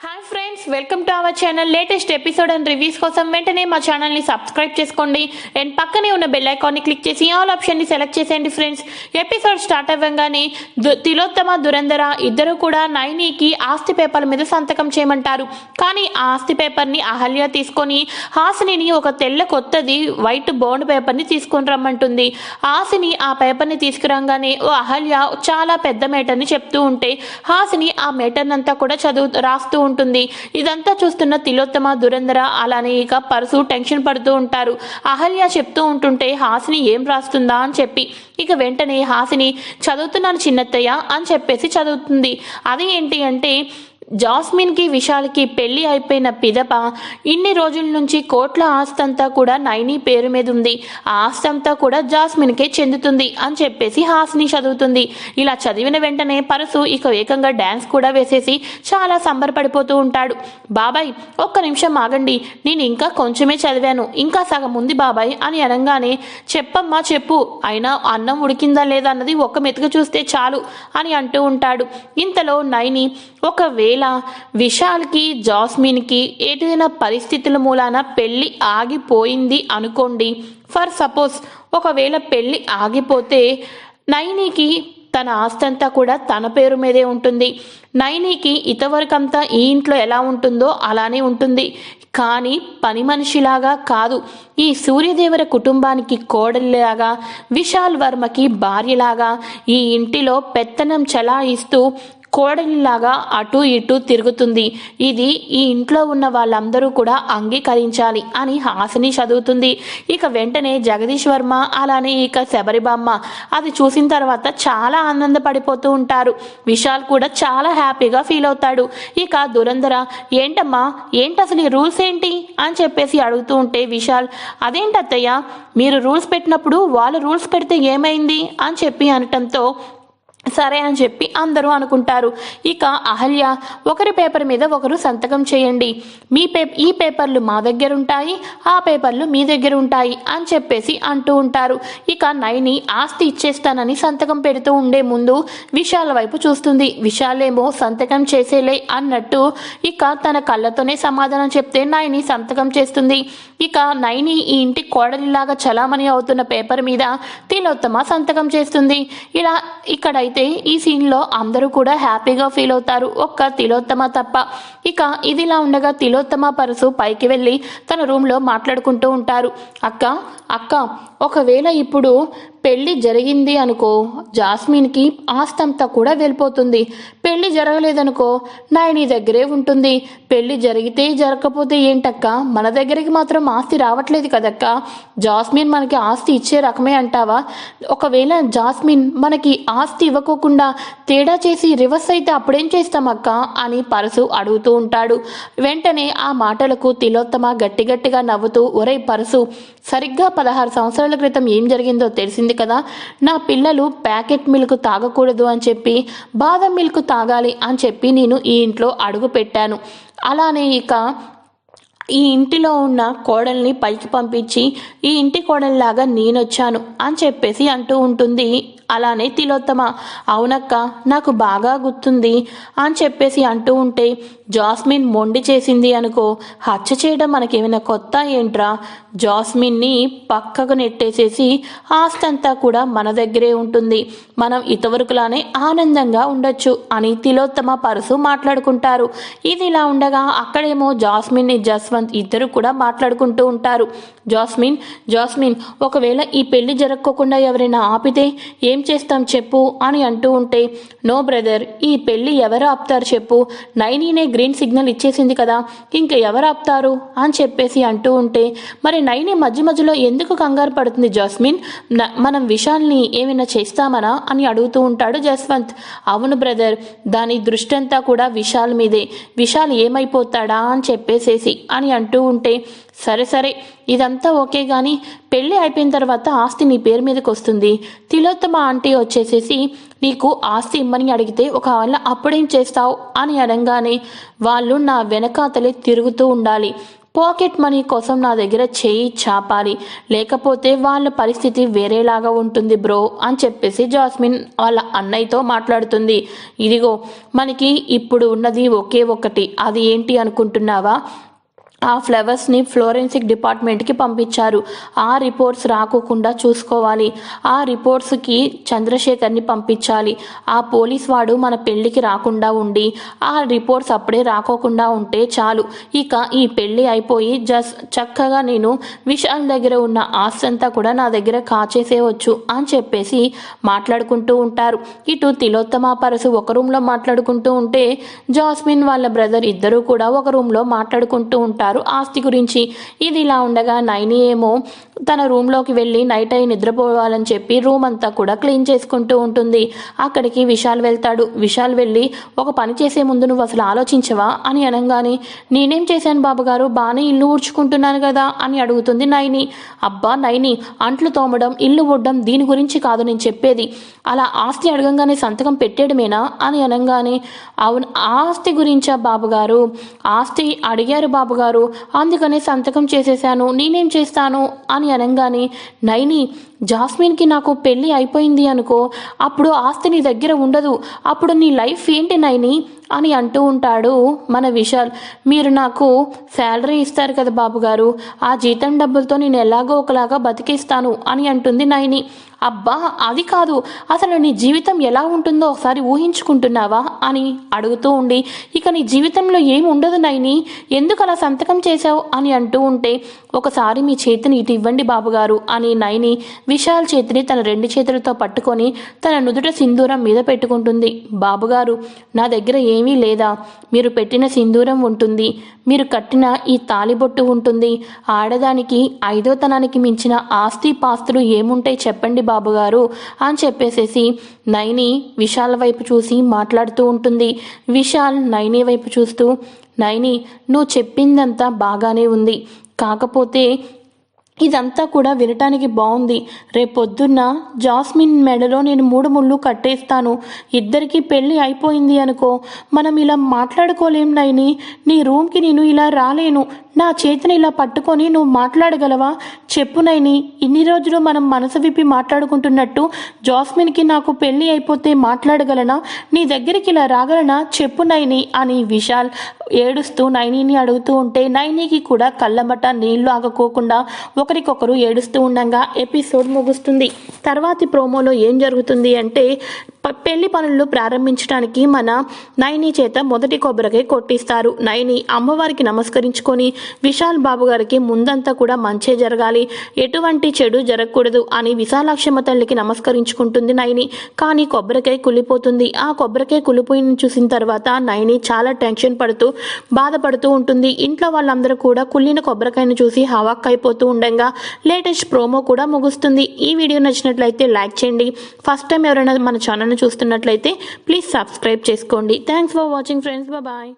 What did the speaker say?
Hi friends welcome to our channel latest episode and reviews కోసం వెంటనే మా ఛానల్ని సబ్స్క్రైబ్ చేసుకోండి. అండ్ పక్కనే ఉన్న బెల్ ఐకాన్ని క్లిక్ చేసి ఆల్ ఆప్షన్ని సెలెక్ట్ చేసేయండి ఫ్రెండ్స్ ఎపిసోడ్ స్టార్ట్ అవ్వగానే దు- తిలోత్తమ దురంధర ఇద్దరు కూడా నైనీకి ఆస్తి పేపర్ల మీద సంతకం చేయమంటారు. కానీ ఆ ఆస్తి పేపర్ని అహల్య తీసుకొని హాసిని ఒక తెల్ల కొత్తది వైట్ బోండ్ పేపర్ని తీసుకొని రమ్మంటుంది. హాసిని ఆ పేపర్ని తీసుకురాగానే ఓ అహల్య చాలా పెద్ద మేటర్ని చెప్తూ ఉంటే హాసిని ఆ మేటర్నంతా కూడా చదువు రాస్తూ ఉంటుంది. ఇదంతా చూస్తున్న తిలోత్తమ దురంధర అలానే ఇక పరసు టెన్షన్ పడుతూ ఉంటారు. అహల్య చెప్తూ ఉంటుంటే హాసిని ఏం రాస్తుందా అని చెప్పి ఇక వెంటనే హాసిని చదువుతున్నాను చిన్నత్తయ్య అని చెప్పేసి చదువుతుంది. అది ఏంటి అంటే జాస్మిన్కి విశాల్కి పెళ్ళి అయిపోయిన పిదప ఇన్ని రోజుల నుంచి కోట్ల ఆస్తంతా కూడా నైని పేరు మీద ఉంది. ఆ ఆస్తంతా కూడా జాస్మిన్కే చెందుతుంది అని చెప్పేసి హాస్ని చదువుతుంది. ఇలా చదివిన వెంటనే పరసు ఇక ఏకంగా డ్యాన్స్ కూడా వేసేసి చాలా సంబరపడిపోతూ ఉంటాడు. బాబాయ్ ఒక్క నిమిషం ఆగండి. నేను ఇంకా కొంచెమే చదివాను. ఇంకా సగం ఉంది బాబాయ్ అని అనగానే చెప్పమ్మా చెప్పు. అయినా అన్నం ఉడికిందా లేదా అన్నది ఒక్క మెతుకు చూస్తే చాలు అని అంటూ ఉంటాడు. ఇంతలో నైని ఒకవేళ విశాల్కి జాస్మిన్కి ఏదైనా పరిస్థితుల మూలాన పెళ్ళి ఆగిపోయింది అనుకోండి. ఫర్ సపోజ్ ఒకవేళ పెళ్ళి ఆగిపోతే నైనికి తన ఆస్తంతా కూడా తన పేరు మీదే ఉంటుంది. నైనికి ఇతవరకంతా ఈ ఇంట్లో ఎలా ఉంటుందో అలానే ఉంటుంది. కానీ పని మనిషిలాగా కాదు. ఈ సూర్యదేవర కుటుంబానికి కోడలిలాగా విశాల్ వర్మకి భార్యలాగా ఈ ఇంటిలో పెత్తనం చలాయిస్తూ కోడలిలాగా అటు ఇటు తిరుగుతుంది. ఇది ఈ ఇంట్లో ఉన్న వాళ్ళందరూ కూడా అంగీకరించాలి అని హాసిని చదువుతుంది. ఇక వెంటనే జగదీష్ వర్మ అలానే ఇక శబరిబామ్మ. అది చూసిన తర్వాత చాలా ఆనందపడిపోతూ ఉంటారు. విశాల్ కూడా చాలా హ్యాపీగా ఫీల్ అవుతాడు. ఇక దురంధర ఏంటమ్మా ఏంటి అసలు ఈ రూల్స్ ఏంటి? అని చెప్పేసి అడుగుతూ ఉంటే విశాల్ అదేంటి అత్తయ్య మీరు రూల్స్ పెట్టినప్పుడు వాళ్ళు రూల్స్ పెడితే ఏమైంది? అని చెప్పి అనటంతో సరే అని చెప్పి అందరూ అనుకుంటారు. ఇక అహల్య ఒకరి పేపర్ మీద ఒకరు సంతకం చేయండి. మీ పే ఈ పేపర్లు మా దగ్గర ఉంటాయి ఆ పేపర్లు మీ దగ్గర ఉంటాయి అని చెప్పేసి అంటూ ఉంటారు. ఇక నైని ఆస్తి ఇచ్చేస్తానని సంతకం పెడుతూ ఉండే ముందు విశాల వైపు చూస్తుంది. విశాలేమో సంతకం చేసేలే అన్నట్టు ఇక తన కళ్ళతోనే సమాధానం చెప్తే నైని సంతకం చేస్తుంది. ఇక నైని ఈ ఇంటి కోడలిలాగా చలామణి అవుతున్న పేపర్ మీద తిలోత్తమ సంతకం చేస్తుంది. ఇలా ఇక్కడ అయితే ఈ సీన్లో అందరూ కూడా హ్యాపీగా ఫీల్ అవుతారు. ఒక్క తిలోత్తమ తప్ప. ఇక ఇదిలా ఉండగా తిలోత్తమ పరసు పైకి వెళ్ళి తన రూమ్లో మాట్లాడుకుంటూ ఉంటారు. అక్క అక్క ఒకవేళ ఇప్పుడు పెళ్ళి జరిగింది అనుకో జాస్మిన్కి ఆస్తంతా కూడా వెళ్ళిపోతుంది. పెళ్ళి జరగలేదనుకో నాయని దగ్గరే ఉంటుంది. పెళ్ళి జరిగితే జరగకపోతే ఏంటక్క? మన దగ్గరికి మాత్రం ఆస్తి రావట్లేదు కదక్క? జాస్మిన్ మనకి ఆస్తి ఇచ్చే రకమే అంటావా? ఒకవేళ జాస్మిన్ మనకి ఆస్తి ఇవ్వకోకుండా తేడా చేసి రివర్స్ అయితే అప్పుడేం చేస్తామక్క? అని పరసు అడుగుతూ ఉంటాడు. వెంటనే ఆ మాటలకు తిలోత్తమ గట్టి గట్టిగా నవ్వుతూ ఒరే పరసు సరిగ్గా పదహారు సంవత్సరాల క్రితం ఏం జరిగిందో తెలిసింది కదా నా పిల్లలు ప్యాకెట్ మిల్క్ తాగకూడదు అని చెప్పి బాదం మిల్క్ తాగాలి అని చెప్పి నేను ఈ ఇంట్లో అడుగు పెట్టాను. అలానే ఇక ఈ ఇంటిలో ఉన్న కోడల్ని పైకి పంపించి ఈ ఇంటి కోడల్లాగా నేనొచ్చాను అని చెప్పేసి అంటూ ఉంటుంది. అలానే తిలోత్తమ అవునక్క నాకు బాగా గుర్తుంది అని చెప్పేసి అంటూ ఉంటే జాస్మిన్ మొండి చేసింది అనుకో హత్య చేయడం మనకేమైనా కొత్త ఏంట్రా? జాస్మిన్ని పక్కకు నెట్టేసేసి ఆస్తి అంతా కూడా మన దగ్గరే ఉంటుంది. మనం ఇతవరకులానే ఆనందంగా ఉండొచ్చు అని తిలోత్తమ పరుసు మాట్లాడుకుంటారు. ఇది ఇలా ఉండగా అక్కడేమో జాస్మిన్ జస్వంత్ ఇద్దరు కూడా మాట్లాడుకుంటూ ఉంటారు. జాస్మిన్ జాస్మిన్ ఒకవేళ ఈ పెళ్ళి జరగకోకుండా ఎవరైనా ఆపితే ఏం చేస్తాం చెప్పు అని అంటూ ఉంటే నో బ్రదర్ ఈ పెళ్ళి ఎవరు ఆపుతారు చెప్పు. నైనీనే గ్రీన్ సిగ్నల్ ఇచ్చేసింది కదా ఇంకా ఎవరు ఆపుతారు? అని చెప్పేసి అంటూ ఉంటే మరి నైని మధ్య మధ్యలో ఎందుకు కంగారు పడుతుంది జాస్మిన్? మనం విషాల్ని ఏమైనా చేస్తామనా? అని అడుగుతూ ఉంటాడు జస్వంత్. అవును బ్రదర్ దాని దృష్టి అంతా కూడా విశాల్ మీదే. విశాల్ ఏమైపోతాడా? అని చెప్పేసేసి అని అని అంటూ ఉంటే సరే సరే ఇదంతా ఓకే కానీ పెళ్ళి అయిపోయిన తర్వాత ఆస్తి నీ పేరు మీదకి వస్తుంది. తిలోత్తమ ఆంటీ వచ్చేసేసి నీకు ఆస్తి ఇమ్మని అడిగితే ఒకవేళ అప్పుడేం చేస్తావు అని అనగానే వాళ్ళు నా వెనకాతలే తిరుగుతూ ఉండాలి. పాకెట్ మనీ కోసం నా దగ్గర చేయి చాపాలి. లేకపోతే వాళ్ళ పరిస్థితి వేరేలాగా ఉంటుంది బ్రో అని చెప్పేసి జాస్మిన్ వాళ్ళ అన్నయ్యతో మాట్లాడుతుంది. ఇదిగో మనకి ఇప్పుడు ఉన్నది ఒకే ఒకటి. అది ఏంటి అనుకుంటున్నావా? ఆ ఫ్లవర్స్ని ఫ్లోరెన్సిక్ డిపార్ట్మెంట్కి పంపించారు. ఆ రిపోర్ట్స్ రాకోకుండా చూసుకోవాలి. ఆ రిపోర్ట్స్కి చంద్రశేఖర్ని పంపించాలి. ఆ పోలీస్ వాడు మన పెళ్ళికి రాకుండా ఉండి ఆ రిపోర్ట్స్ అప్పుడే రాకోకుండా ఉంటే చాలు. ఇక ఈ పెళ్ళి అయిపోయి జస్ట్ చక్కగా నేను విశాల్ దగ్గర ఉన్న ఆస్తి అంతా కూడా నా దగ్గర కాచేసేవచ్చు అని చెప్పేసి మాట్లాడుకుంటూ ఉంటారు. ఇటు తిలోత్తమ పరసు ఒక రూమ్లో మాట్లాడుకుంటూ ఉంటే జాస్మిన్ వాళ్ళ బ్రదర్ ఇద్దరు కూడా ఒక రూమ్లో మాట్లాడుకుంటూ ఉంటారు. ఆస్తి గురించి ఇది ఇలా ఉండగా నైని ఏమో తన రూమ్లోకి వెళ్ళి నైట్ అయి నిద్రపోవాలని చెప్పి రూమ్ అంతా కూడా క్లీన్ చేసుకుంటూ ఉంటుంది. అక్కడికి విశాల్ వెళ్తాడు. విశాల్ వెళ్ళి ఒక పని చేసే ముందు నువ్వు అసలు ఆలోచించవా? అని అనగానే నేనేం చేశాను బాబుగారు? బాగానే ఇల్లు ఊడ్చుకుంటున్నాను కదా? అని అడుగుతుంది నైని. అబ్బా నైని అంట్లు తోమడం ఇల్లు ఊడడం దీని గురించి కాదు నేను చెప్పేది. అలా ఆస్తి అడగంగానే సంతకం పెట్టేయడమేనా? అని అనగానే అవును ఆస్తి గురించా బాబుగారు? ఆస్తి అడిగారు బాబుగారు. అందుకనే సంతకం చేసేసాను నేనేం చేస్తాను? అని అనగానే నైని జాస్మిన్కి నాకు పెళ్ళి అయిపోయింది అనుకో. అప్పుడు ఆస్తి నీ దగ్గర ఉండదు. అప్పుడు నీ లైఫ్ ఏంటి నైని? అని అంటూ ఉంటాడు మన విశాల్. మీరు నాకు శాలరీ ఇస్తారు కదా బాబు గారు ఆ జీతం డబ్బులతో నేను ఎలాగో ఒకలాగా బతికిస్తాను అని అంటుంది నైని. అబ్బా అది కాదు. అసలు నీ జీవితం ఎలా ఉంటుందో ఒకసారి ఊహించుకుంటున్నావా అని అడుగుతూ ఉండి ఇక నీ జీవితంలో ఏమి ఉండదు నైని. ఎందుకు అలా సంతకం చేశావు అని అంటూ ఉంటే ఒకసారి మీ చేతిని ఇటు ఇవ్వండి బాబుగారు అని నైని విశాల్ చేతిని తన రెండు చేతులతో పట్టుకొని తన నుదుట సింధూరం మీద పెట్టుకుంటుంది. బాబుగారు నా దగ్గర ఏమీ లేదా. మీరు పెట్టిన సింధూరం ఉంటుంది. మీరు కట్టిన ఈ తాలిబొట్టు ఉంటుంది. ఆడదానికి ఐదోతనానికి మించిన ఆస్తి పాస్తులు ఏముంటాయి చెప్పండి బాబుగారు అని చెప్పేసేసి నైని విశాల్ వైపు చూసి మాట్లాడుతూ ఉంటుంది. విశాల్ నైని వైపు చూస్తూ నైని నువ్వు చెప్పిందంతా బాగానే ఉంది. కాకపోతే ఇదంతా కూడా వినటానికి బాగుంది రేపొద్దున్న జాస్మిన్ మెడలో నేను మూడు ముళ్ళు కట్టేస్తాను. ఇద్దరికి పెళ్ళి అయిపోయింది అనుకో. మనం ఇలా మాట్లాడుకోలేం నైని. నీ రూమ్కి నేను ఇలా రాలేను. నా చేతిని ఇలా పట్టుకొని నువ్వు మాట్లాడగలవా? చెప్పు నైని. ఇన్ని రోజులు మనం మనసు విప్పి మాట్లాడుకుంటున్నట్టు జాస్మిన్కి నాకు పెళ్ళి అయిపోతే మాట్లాడగలనా? నీ దగ్గరికి ఇలా రాగలనా? చెప్పు నైని అని విశాల్ ఏడుస్తూ నైనీని అడుగుతూ ఉంటే నైనీకి కూడా కళ్ళమట నీళ్ళు ఆగకోకుండా ఒకరికొకరు ఏడుస్తూ ఉండగా ఎపిసోడ్ ముగుస్తుంది. తర్వాతి ప్రోమోలో ఏం జరుగుతుంది అంటే పెళ్ళి పనులు ప్రారంభించడానికి మన నైని చేత మొదటి కొబ్బరికాయ కొట్టిస్తారు. నైని అమ్మవారికి నమస్కరించుకొని విశాల్ బాబు గారికి ముందంతా కూడా మంచే జరగాలి. ఎటువంటి చెడు జరగకూడదు అని విశాలాక్షమ్మ తల్లికి నమస్కరించుకుంటుంది నైని. కానీ కొబ్బరికాయ కుళ్ళిపోతుంది. ఆ కొబ్బరికాయ కుళ్ళిపోయిన చూసిన తర్వాత నైని చాలా టెన్షన్ పడుతూ బాధపడుతూ ఉంటుంది. ఇంట్లో వాళ్ళందరూ కూడా కుళ్ళిన కొబ్బరికాయను చూసి హవాక్ అయిపోతూ ఉండగా లేటెస్ట్ ప్రోమో కూడా ముగుస్తుంది. ఈ వీడియో నచ్చినట్లయితే లైక్ చేయండి. ఫస్ట్ టైం ఎవరైనా మన ఛానల్ చూస్తున్నట్లయితే ప్లీజ్ సబ్స్క్రైబ్ చేసుకోండి. Thanks for watching friends bye